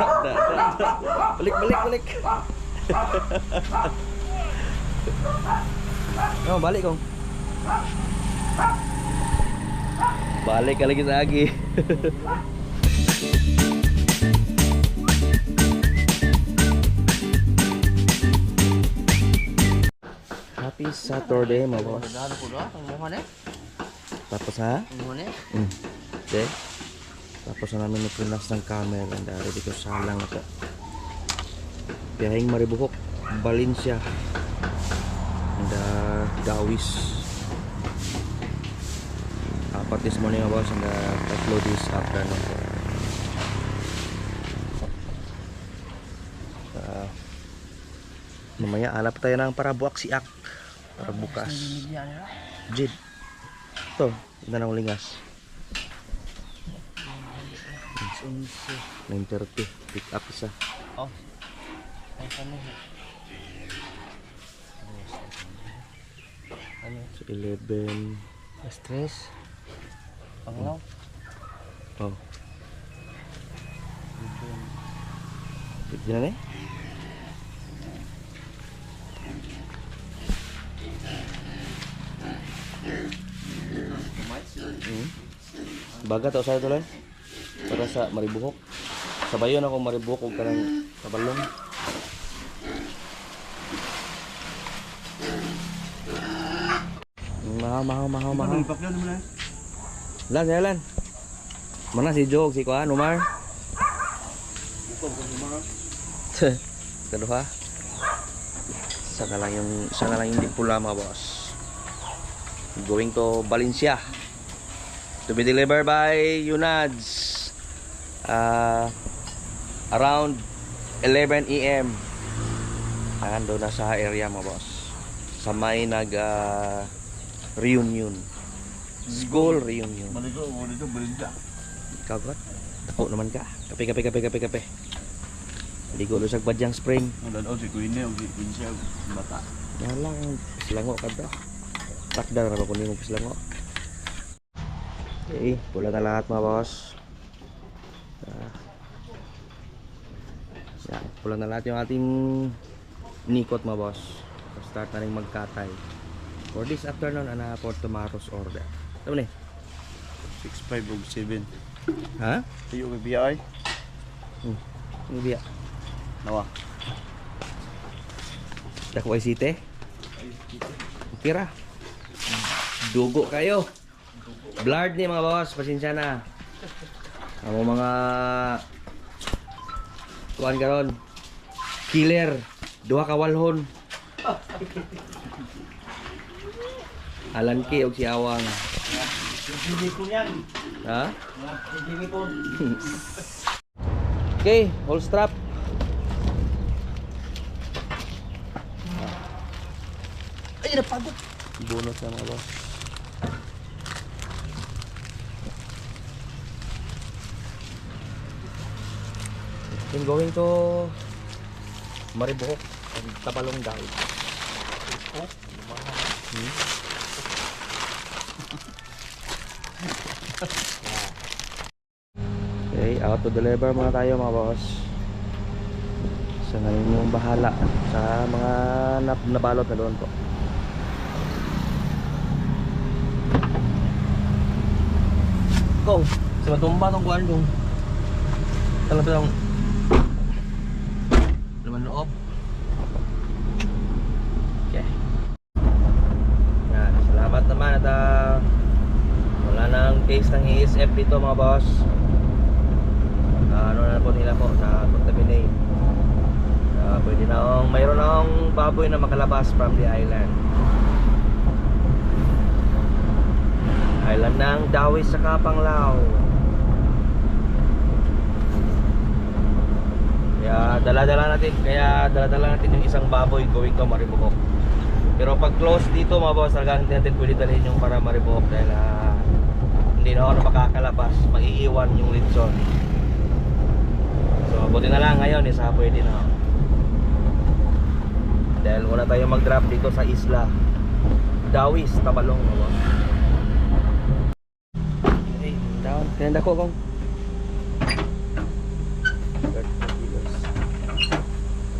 Da, da, da. Balik, balik, balik. oh, balik kong. Balik ka lagi sa agi. Happy Saturday, mga boss. Na. Tapos ha? Mm. Okay. Tapos na namin napunas ng camera and dari dito sa lang ito. Biyaheng Maribuhok, Valencia. And uh, Gawis. Apat this morning mga boss and uh, tatlo this afternoon. Uh, mamaya hanap tayo ng parabuak siak para bukas. Jid. Ito, ganda ng lingas. 9.30. Pick up isa. Oh. Ay, kami. Ano? So 11. Stress. Panglaw. Oh. Pwede na eh. Mm. Baga to sa tuloy. Para sa maribuhok. Sabayon ako maribuhok ug kanang kabalong. Mahaw, mahaw, mahaw, mahaw. Na. Lan, ya lan. Mana si Jog, si Kuan, Umar? Kedua. Saka lang yung saka lang yung di pula mga boss. Going to Valencia. To be delivered by Yunads. Uh, around 11 AM. Ando na sa area mga boss. Sa may nag ah, reunion. School reunion. Maligo, belinda. Ikaw kot? Tako naman ka. Kape, kape, kape, kape, kape. Ligo lo sa Badyang Spring. Ang dadaw si Queenie, o si Queenie bata. Yan lang, pislango ka ba? Takdar na ba kung mo pislango? Okay, pula na lahat mga boss. Yan, pula na lahat yung ating nikot mga boss. Start na rin magkatay. For this afternoon, ana for tomorrow's order. Tama ni? 6'5 o 7. Ha? Tayo kay BI. Ano biya? Nawa. Dako ay site? Tira. Dugo kayo. Blurred ni mga boss, pasensya na. Amo mga kuan karon. Killer, duha ka walhon. Alan K og si Awang. Ha? Okay, hold strap. Ay, napagod. Bunot na mga boss. I'm going to Maribohok and Tabalong daw. Hmm? Okay, out to deliver muna tayo mga boss. Sa ngayon yung bahala sa mga nap nabalot na doon po. Kong, sa matumba tong kuan kong. Talang talang. Laman loob. Okay. Yan, salamat naman at ah, wala nang ESF dito mga boss. Ah, ano na po nila po na contaminate. Ah, pwede na akong, mayroon na akong baboy na makalabas from the island. Island ng Dawis sa Kapanglao. Kaya dala-dala natin, kaya dala-dala natin yung isang baboy going to Maribohok. Pero pag close dito mga boss, talaga hindi natin pwede dalhin yung para Maribohok dahil ah, hindi na ako na makakalabas, maiiwan yung litson. So buti na lang ngayon, isa pwede na. Dahil wala tayong mag-drop dito sa isla. Dawis, Tabalong mga boss. Okay, down. Kaya ko kong.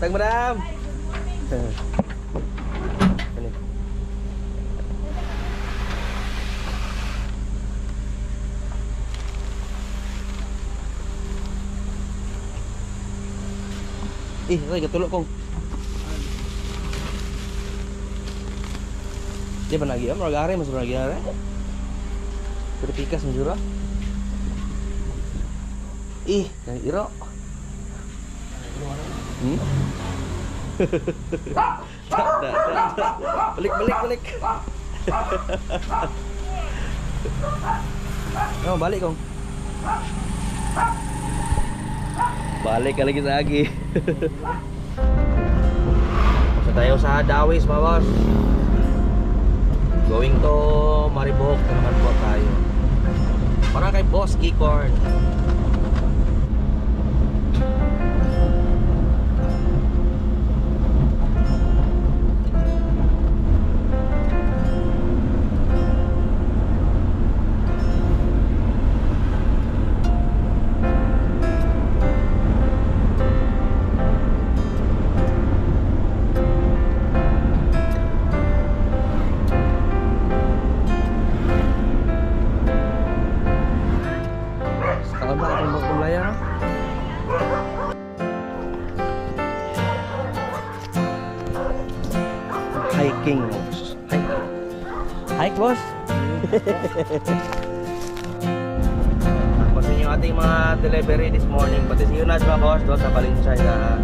Tag madam. Ano? Eh, ay katulog kong. Di ba lagi? Ano lagi mas lagi are? Pero pikas mo jura? Ih, yang iro. Hmm? Da, da, da, da. Balik, balik, balik. Oh, balik kong. Balik ka lagi sa agi. Sa tayo sa Dawis, mga boss. Going to Mariboc na naman po tayo. Para kay Boss Keycord. Hiking. Hike. Hike boss. Tapos yun yung ating mga delivery this morning. Pati si Yunaj mga boss doon sa Valencia na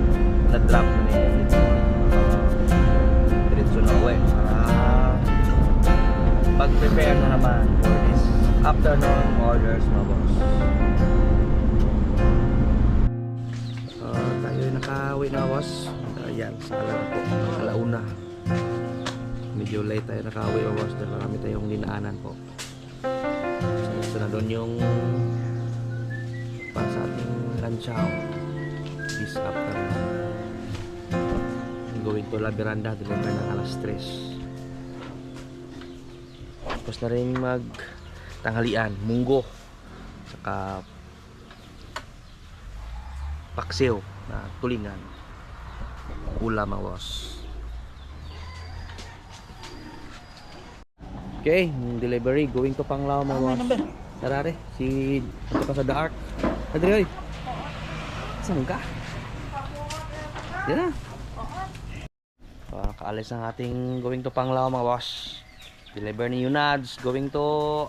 na-drop na this morning. Uh, Diretso na uwi. Para mag-prepare na naman for this afternoon orders mga boss. Uh, tayo ay nakauwi na boss. Ayan, sa ala na po. Alauna. Medyo late tayo mga boss dahil marami tayong dinaanan po. So, na doon yung para sa ating lanchaw this afternoon. Going to La Miranda, deliver ng alas 3. Tapos na rin mag tanghalian, munggo, saka paksiw na tulingan. Ulam mga boss. Okay, delivery going to Panglao mga boss. Tarare, si ito ka sa The Ark. Adri, oy. Saan ka? Yan na. Uh, kaalis ang ating going to Panglao mga boss. Deliver ni Yunads going to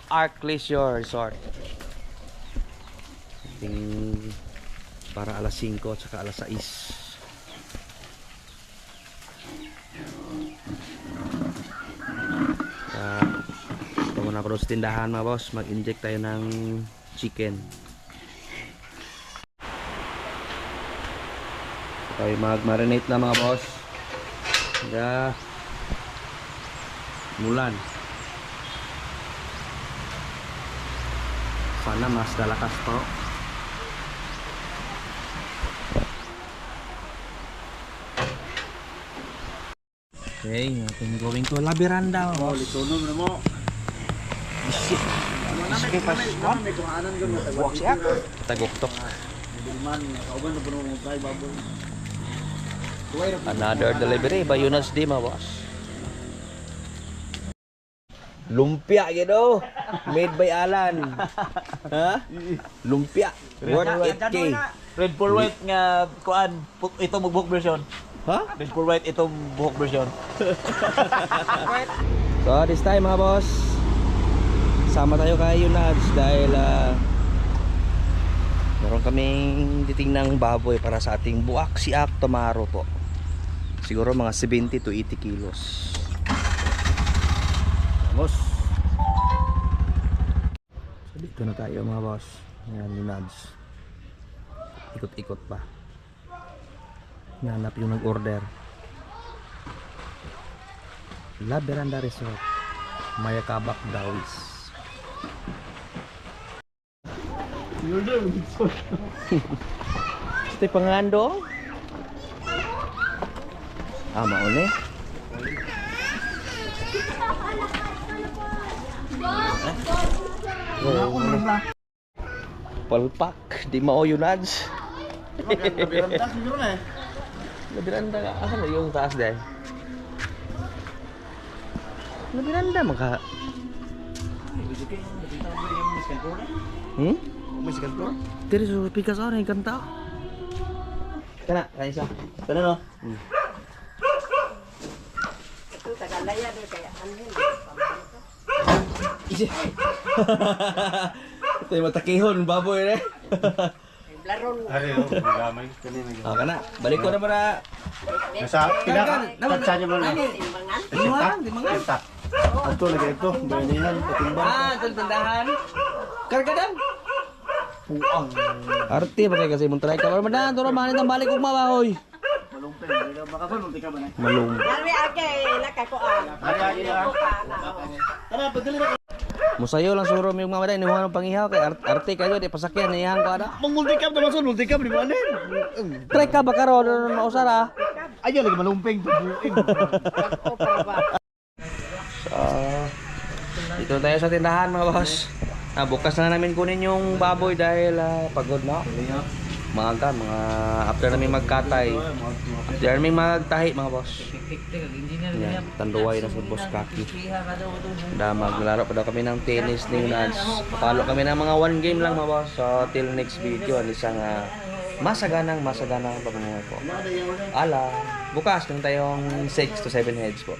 Arc Leisure Resort. Ating para alas 5 at saka alas 6. Muna ako sa tindahan mga boss. Mag-inject tayo ng chicken. Tayo mag-marinate na mga boss. Yeah. Mulan. Sana mas dalakas to. Okay, ating going to Labiranda. Oh, litonon na mo. May kuhanan gud nga Buwak siya. Kay na Another delivery by Yunus D, mga boss. Lumpia, gitu. Made by Alan. ha? Lumpia. Worth 8K. Red for white nga kuan ito buhok version. Ha? Red for white itong buhok version. So, this time mga boss, sama tayo kay Yunads dahil ah, meron kaming titingnang baboy para sa ating buak siak tomorrow po. Siguro mga 70 to 80 kilos. Vamos. So, dito na tayo mga boss. Ayan, Yunads. Ikot-ikot pa. Nanap yung nag-order. La Veranda Resort Mayakabak Dawis Este pangando Ah, mauni Palpak, di mao yun ads. Biranda siguro na eh. Nabiranda ka. Asa na yung taas dahil? Nabiranda maka. Hmm? May second floor? Tiri so pikas ako na yung kanta. Kana, kaya isa. Kana no? Anhin. Isi. Ito yung matakihon, baboy eh. Blaron. Ari, oh, gamay. Ah, kana. Balik ko na para. Nasa pinaka. Tatsa niya mo na. Timbangan. Di mga, di mga. Ito. Lagi ito. Bayanihan, katimbang. Ah, ito tindahan. Kargadan. Puang. Arte ba kasi mong try ka? Pero madaan, turo manin ang balik kong mabahoy. Malumpeng. Makapal, munti ka ba na? Malung. Narwi ake. Ari, ari, ari. Tara, pagdali na. Musayo lang suro yung mga maday, ni ng pangihaw kay art arte kayo, di pasakyan, niyahang ko ada. Mang multicam naman sa multicam, di ba? Try ka ba karo, na usara? Ayaw, lagi malumpeng. Tubuin. So, dito tayo sa tindahan mga boss. Ah, bukas na namin kunin yung baboy dahil ah, pagod na. Maaga, mga after namin magkatay. After namin magtahi mga boss. Yan, tanduay na sa boss Kaki. Da, maglalaro pa daw kami ng tennis ni Unads. Papalo kami ng mga one game lang mga boss. So, till next video, ang isang ah, masaganang masaganang pamumuhay po. Ala, bukas kung tayong 6 to 7 heads po.